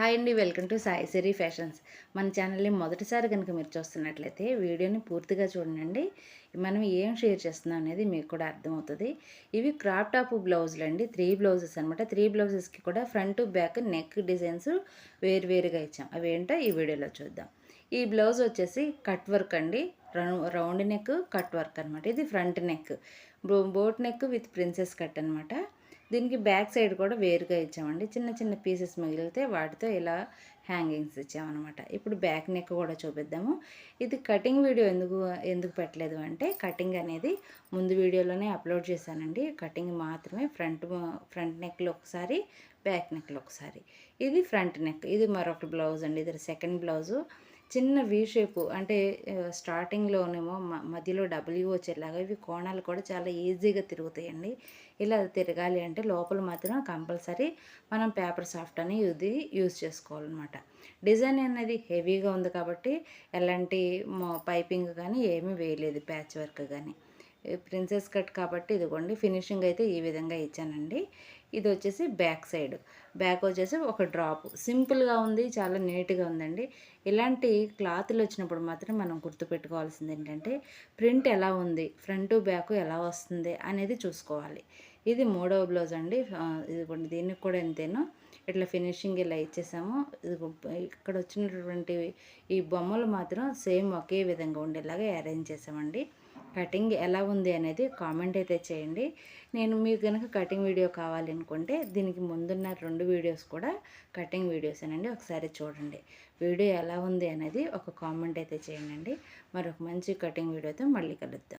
Hi అండి welcome to Sai Siri fashions. మన ఛానల్ని మొదటిసారి కనుక మీరు చూస్తున్నట్లయితే వీడియోని పూర్తిగా చూడండి. మనం ఏం షేర్ చేస్తున్నాం అనేది మీకు కూడా అర్థమవుతుంది. ఇవి క్రాప్ టాప్ బ్లౌజులు అండి. త్రీ బ్లౌజెస్ అనమాట త్రీ బ్లౌజెస్కి కూడా ఫ్రంట్ బ్యాక్ నెక్ డిజైన్స్ వేరువేరుగా ఇచ్చాం. అవి ఏంటో ఈ వీడియోలో చూద్దాం. ఈ బ్లౌజ్ వచ్చేసి కట్ వర్క్ అండి. రౌండ్ నెక్ కట్ వర్క్ అనమాట ఇది front neck. Boat neck with princess cut అనమాట దీనికి బ్యాక్ సైడ్ కూడా వేరుగా ఇచ్చామండి. చిన్న చిన్న పీసెస్ మిగిలితే వాటితో ఇలా హ్యాంగింగ్స్ ఇచ్చామన్నమాట. ఇప్పుడు బ్యాక్ నెక్ కూడా చూపిద్దాము. ఇది కటింగ్ వీడియో ఎందుకు ఎందుకు పెట్టలేదు అంటే కటింగ్ అనేది ముందు వీడియోలోనే అప్లోడ్ చేశానండి. కటింగ్ మాత్రమే ఫ్రంట్ ఫ్రంట్ నెక్లో ఒకసారి బ్యాక్ నెక్లో ఒకసారి. ఇది ఫ్రంట్ నెక్. ఇది మరొక బ్లౌజ్ అండి. ఇది సెకండ్ బ్లౌజు. చిన్న వీ షేపు అంటే స్టార్టింగ్లోనేమో మధ్యలో డబ్ల్యూ వచ్చేలాగా ఇవి కోణాలు కూడా చాలా ఈజీగా తిరుగుతాయండి. ఇలా తిరగాలి అంటే లోపల మాత్రం కంపల్సరీ మనం పేపర్ సాఫ్ట్ అని ఇది యూజ్ చేసుకోవాలన్నమాట. డిజైన్ అనేది హెవీగా ఉంది కాబట్టి ఎలాంటి పైపింగ్ కానీ ఏమీ వేయలేదు ప్యాచ్ వర్క్ కానీ ప్రిన్సెస్ కట్ కాబట్టి ఇదిగోండి ఫినిషింగ్ అయితే ఈ విధంగా ఇచ్చానండి. ఇది వచ్చేసి బ్యాక్ సైడ్. బ్యాక్ వచ్చేసి ఒక డ్రాప్. సింపుల్గా ఉంది చాలా నీట్గా ఉందండి. ఇలాంటి క్లాత్లు వచ్చినప్పుడు మాత్రం మనం గుర్తుపెట్టుకోవాల్సింది ఏంటంటే ప్రింట్ ఎలా ఉంది ఫ్రంట్ బ్యాక్ ఎలా వస్తుంది అనేది చూసుకోవాలి. ఇది మూడవ బ్లౌజ్ అండి. ఇదిగోండి దీనికి కూడా ఎంతేనో ఇట్లా ఫినిషింగ్ ఇలా ఇచ్చేసాము. ఇక్కడ వచ్చినటువంటి ఈ బొమ్మలు మాత్రం సేమ్ ఒకే విధంగా ఉండేలాగా అరేంజ్ చేసామండి. కటింగ్ ఎలా ఉంది అనేది కామెంట్ అయితే చేయండి. నేను మీకు కనుక కటింగ్ వీడియో కావాలనుకుంటే దీనికి ముందున్న రెండు వీడియోస్ కూడా కటింగ్ వీడియోస్ అనండి ఒకసారి చూడండి. వీడియో ఎలా ఉంది అనేది ఒక కామెంట్ అయితే చేయండి. మరొక మంచి కటింగ్ వీడియోతో మళ్ళీ కలుద్దాం.